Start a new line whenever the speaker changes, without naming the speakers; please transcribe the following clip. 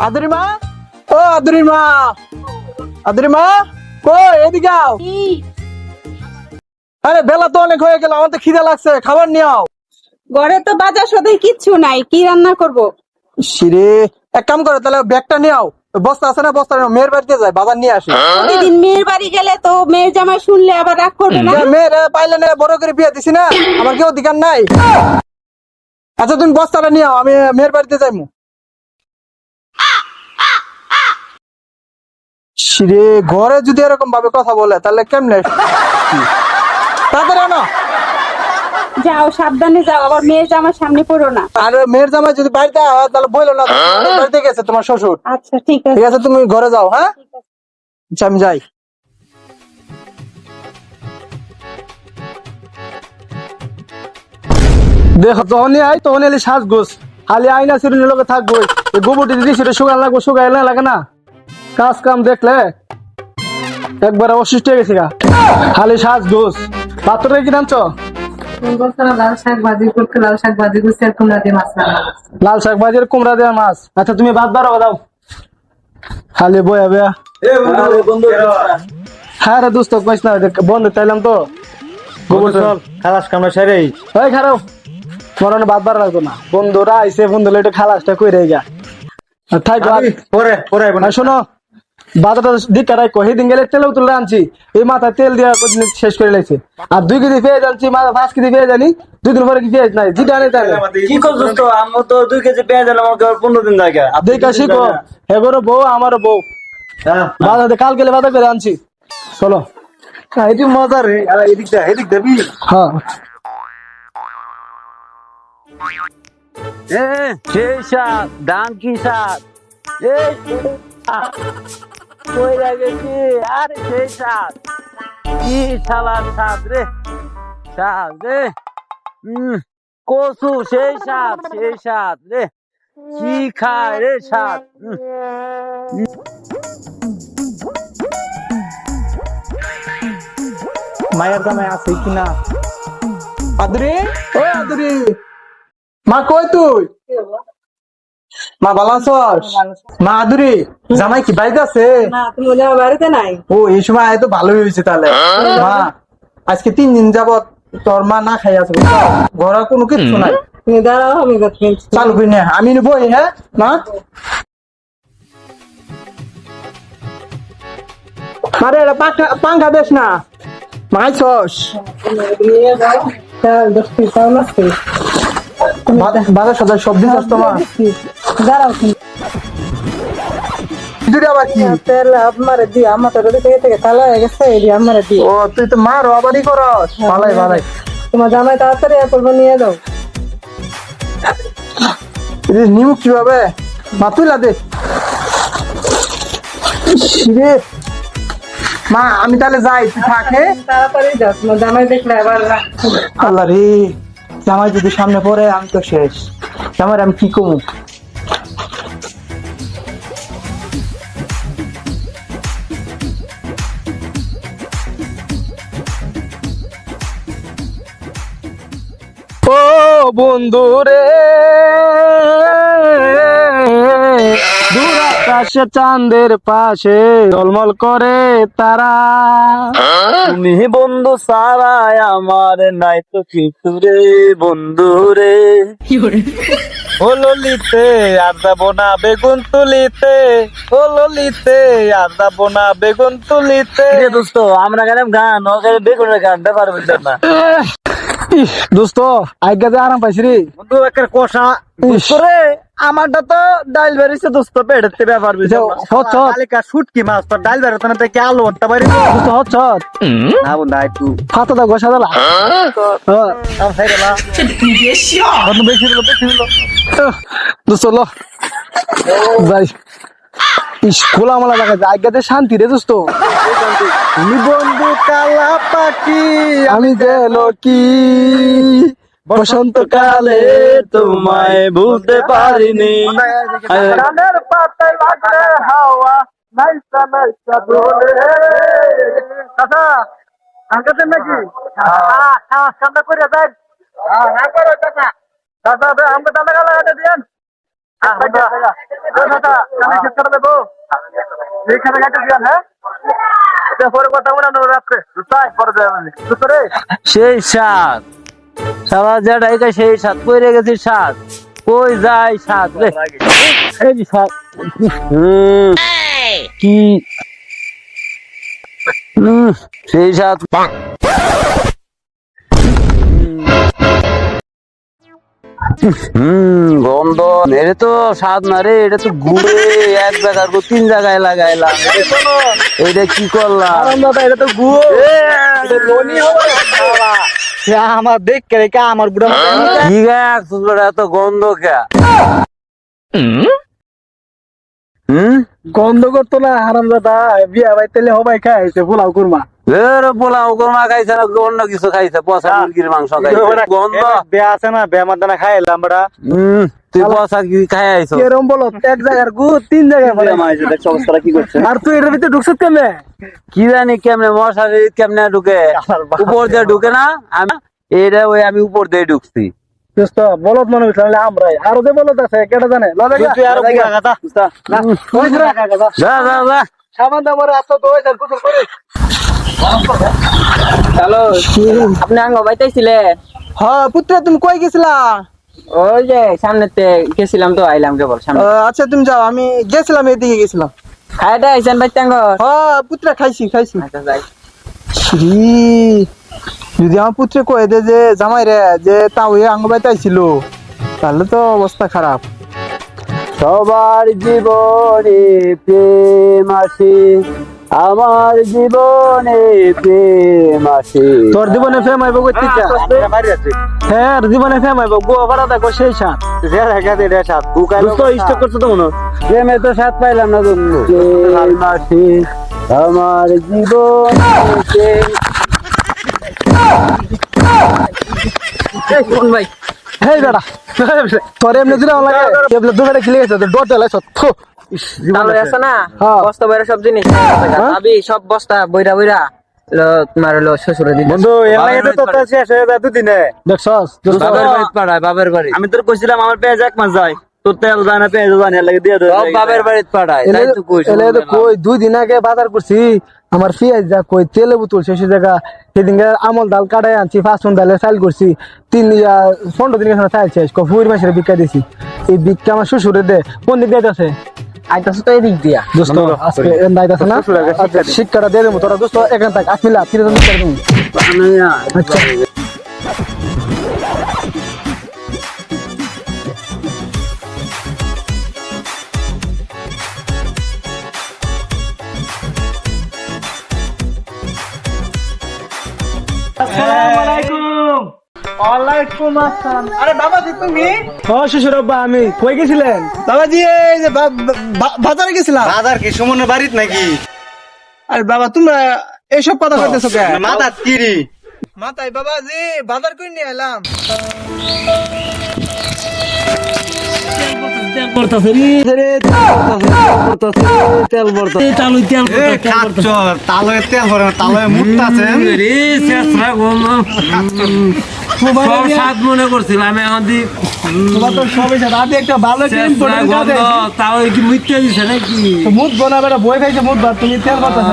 আদরিমা ও আদরিমা আদরিমা কো এদিকে আও। আরে বেলা তো অনেক হয়ে গেল আমার তো খিদে লাগছে খাবার নিয়ে আও।
ঘরে তো বাজার সদাই কিচ্ছু নাই কি রান্না করব?
সিরে এক কাম করো তাহলে ব্যাগটা নিয়ে আও। বস্তা আছে না বস্তা মেয়ের বাড়িতে যায় বাজার নিয়ে আসি।
প্রতিদিন মেয়ের বাড়ি গেলে তো মেয়ের জামাই শুনলে আবার রাগ করবে না?
মেয়ের পাইলে না বড় করে বিয়ে দিছি না আমার কি অধিকার নাই। আচ্ছা তুমি বস্তাটা নিয়ে আও আমি মেয়ের বাড়িতে যাইমু। সিরে ঘরে যদি এরকম ভাবে কথা বলে তাহলে কেমনে? তাড়াতাড়ি আনো।
যাও সাবধানে যাও আবার মেয়ের জামার সামনে পড়ো না।
আর মেয়ের জামাই যদি বাড়িতে হয় তাহলে বইলো না বাড়িতে গেছে তোমার শ্বশুর।
আচ্ছা ঠিক আছে।
ঠিক আছে তুমি ঘরে যাও হ্যাঁ? আচ্ছা আমি যাই। দেখো তখনই আই তখন এলি সাজ গোস খালি আইনা সিরুনি লোকে থাকব। গোবরটি দিদি সেটা শুকান লাগবো শুকাইলে লাগে না? কাজ কাম দেখলে একবারে অসুস্থ হয়ে গেছি গা। খালি সাজ গোস পাত্রে কি নামছ
লাল শাক ভাজি করতে লাল শাক ভাজি করছি আর কুমড়া দিয়ে মাছ।
লাল শাক ভাজির কুমড়া দেওয়া মাছ আচ্ছা তুমি ভাত বাড়াবো দাও। খালি বয়া বয়া। হ্যাঁ রে দোস্ত কইস না বন্ধ তাইলাম তো। গোবর চল
খালাস কামড়া
ওই খারাপ। মরণে ভাত বাড়া লাগতো না। বন্ধুরা আইসে বন্ধু একটু খালাসটা কই রে গা থাক
পরে পরে।
শোনো বাজারটা দিকটা রাখো সেদিন গেলে তেলেও তুলে আনছি। এই মাথায় তেল দিয়ে শেষ করে লাইছে। আর দুই কেজি পেঁয়াজ আনছি মাথা পাঁচ কেজি পেঁয়াজ আনি দুই দিন পরে কি পেঁয়াজ নাই যেটা আনে তাই
কি করছিস তো? আমার তো দুই কেজি পেঁয়াজ এলাম আমাকে আর পনেরো দিন লাগে।
দেখা শিখো এগোরও বউ আমারও বউ। বাজারে কাল গেলে বাজার করে আনছি। চলো।
এটি মজা রে। এদিক দা এদিক দেবি
হ্যাঁ।
সেই দাম কি সাপ এই সাপ। কই গেছি আরে সেই সাপ কি শালার সাপ রে? সাপ রে? কসু সেই সাপ সেই সাপ রে। কি খায় রে সাপ
মায়ের দামে আছে কিনা আদরি? ও আদরি। মা কই তুই? মা ভালো আছস? মা আদুরি জামাই কি আছে?
বাড়িতে নাই?
ও এই সময় আয় তো ভালোই হয়েছে তাহলে। মা আজকে তিন দিন যাবত তোর মা না খাই আছে? ঘরে কোনো কিচ্ছু নাই।
দাঁড়াও আমি
চালু করি না আমি বই হ্যাঁ? মা? আরে এটা পাখা পাঙ্খা দেশ না।
চাউল আছে
বাজার সাজার সবজি চাষ তোমার
দাঁড়াও তুমি।
দুটো আবার কি?
তেল আমারে দি আমার তো থেকে থেকে কালা হয়ে গেছে এটি আমারে দি
ও তুই তো মা রবারই করস। ভালাই ভালাই
তোমার জামাই তাড়াতাড়ি আর নিয়ে যাও
এটা নিমু কীভাবে? মা দে। রে মা আমি তাহলে যাই তুই থাক হ্যাঁ?
তাড়াতাড়ি তোমার জামাই দেখলে আবার
আল্লাহ রে জামাই যদি সামনে পড়ে আমি তো শেষ। জামাই আমি কি কমু? বন্ধু রে। দূর আকাশে চাঁদের পাশে ঝলমল করে তারা।
তুমি বন্ধু সারাই আমার নাই তো কিছু রে বন্ধু রে।
হলো লিতে আর যাব না বেগুন তুলিতে। হলো লিতে আর যাব না বেগুন তুলিতে।
দোস্ত আমরা গেলাম গান ওকে বেগুনের গানটা পারব না।
ইস, দোস্ত আজ্ঞা যে আরাম পাইছি রে।
বন্ধু একটা কষা। রে আমারটা তো ডাইল বেরিয়েছে দোস্ত পেড়তে ব্যাপার। কালিকা শুটকি মাছ তো ডাইল বেরোতে না দেখে আলু হতে পারি
দোস্ত হচ্ছ
না বন্ধু একটু।
ফাতা দা গোসা দিলা
আম খাই গেলা
বেশি দিল বেশি দিল দোস্ত লো। যাই। ইস দেখা যায় আজ্ঞাতে শান্তি রে দোস্ত।
তুমি বন্ধু কালা পাখি
আমি যেন কি? বসন্তকালে
তোমায় ভুলতে পারিনি।
কানের পাতায় লাগলে হাওয়া নাইসা নাইসা দোলে কাকা আঙ্কাতে নাকি? কামটা করে যাই হ্যাঁ করো কাকা কাকা আমরা দাঁড়া গালা দিয়েন
সেই সাত সারা এটা সেই সাত কই রেখেছি সাত কই যায় সাত রে? সাত কি? সেই সাত হুম গন্ধ। তো স্বাদ না রে এটা তো ঘুরে এক জায়গার তিন জায়গায় লাগাইলাম। এটা কি করলাম?
এটা তো আমার দেখ কে রেখা আমার বুড়া
কি গাছ এত গন্ধ কে? হুম?
গন্ধ করতো না হারাম দাদা বিয়া ভাই তেলে হবাই খাইছে পোলাও কুরমা।
অন্য কিছু খাইছে পচা মুরগির মাংস খাইছে। গন্ধ।
বে আছে না বে খাইলাম বড়া
তুই পচা কি খাই আইছো?
বলো এক জায়গার গু তিন জায়গায় পড়ে
দেখ অবস্থাটা কি করছে?
আর তুই এটার ভিতরে ঢুকছিস কেমনে?
কি জানি কেমনে মশারি কেমনে ঢুকে? উপর দিয়ে ঢুকে না আমি এটা ওই আমি উপর দিয়ে ঢুকছি।
বলত মনে হচ্ছে আমরাই। আরও যে বলত আছে কেটা জানে?
আরও
সাবান তো হয়েছে করে।
হ্যালো আপনি আঙ্গ বাইতাইছিলে?
হ্যাঁ পুত্র তুমি কই গেছিলা?
ওই যে সামনেতে গেছিলাম তো আইলাম কেবল সামনে।
আচ্ছা তুমি যাও আমি গেছিলাম এদিকে গেছিলাম।
খাইটা আইছেন বাইতে আঙ্গ
হ্যাঁ পুত্র খাইছি খাইছি।
আচ্ছা যাই।
শ্রী যদি আমার পুত্র কয়ে দে যে জামাই রে যে তাও আঙ্গ বাইতে আইছিল তাহলে তো অবস্থা খারাপ।
সবার জীবনে প্রেম আসে আমার জীবনে প্রেম আসে
তোর জীবনে ফেম আইব কই থেকে হ্যাঁ জীবনে ফেম আইব। গোয়া ভাড়া দেখো সেই সাথ
দোস্ত ইষ্ট করছ তো মনে প্রেমে তো সাথ পাইলাম না বন্ধু প্রেম আসে আমার জীবনে প্রেম।
কোন ভাই?
হেই বেড়া তোর এমনি দিলে লাগে। এবলে দুবেলা খেলে গেছে ডট দেলাই সত থু।
তাহলে আছে। না?
হ্যাঁ।
বস্তা বইরা সব জিনিস। ভাবি সব বস্তা বইরা বইরা।
হয়ে আমি তোর কইছিলাম আমার পেঁয়াজ এক মাস যায়। তোর তেল যায় না পেঁয়াজ যায় না এর লাগে দিয়ে
সব বাবার বাড়ি পাড়ায় তাই তো কইছো
কই দুই দিন আগে বাজার করছি। আমার পেঁয়াজ যা কই তেলে বোতল শেষ জায়গা। সেদিনকে আমল ডাল কাটাই আনছি ফাঁসন ডালে চাল করছি। তিন পনেরো দিন চাল শেষ। ফুর মাসের ভিক্ষা দিছি। এই ভিক্ষা আমার শ্বশুরে দে। কোন দিক দিয়ে আছে
আইতাছে তো এদিক দিয়া।
দোস্ত আজকে এম দায়িত্ব আছে না? আচ্ছা, শিক্ষাটা দিয়ে দেবো। তোরা দোস্ত এখান থাক আসমিলা ফিরে যাব করে দেবো। আচ্ছা।
আরে বাবাজি তুমি?
ও শ্বশুর আব্বা আমি কই গেছিলেন?
বাবাজি এই যে বাজারে গেছিলাম। বাজার কি সুমনের বাড়িত নাকি?
আরে বাবা তোমরা এইসব কথা কইতেছো কে
মাথা কিরি
মাতাই বাবাজি বাজার করে নিয়ে এলাম।
তেল বর্তা চালু তেল
খাচ্ছ তালয়ে তেল ভরে না, তালয়ে মুক্ত আছে।
রে শেষরা সব সাত মনে করছিলাম এখন দি
তোমার তো সবই সাথে আমি একটা ভালো ক্রিম
শেষরা গন্ধ তাও কি মিথ্যা দিছে নাকি?
মুদ বানাবে বই খাইছে মুদ ভাত তুমি তেল বাতাস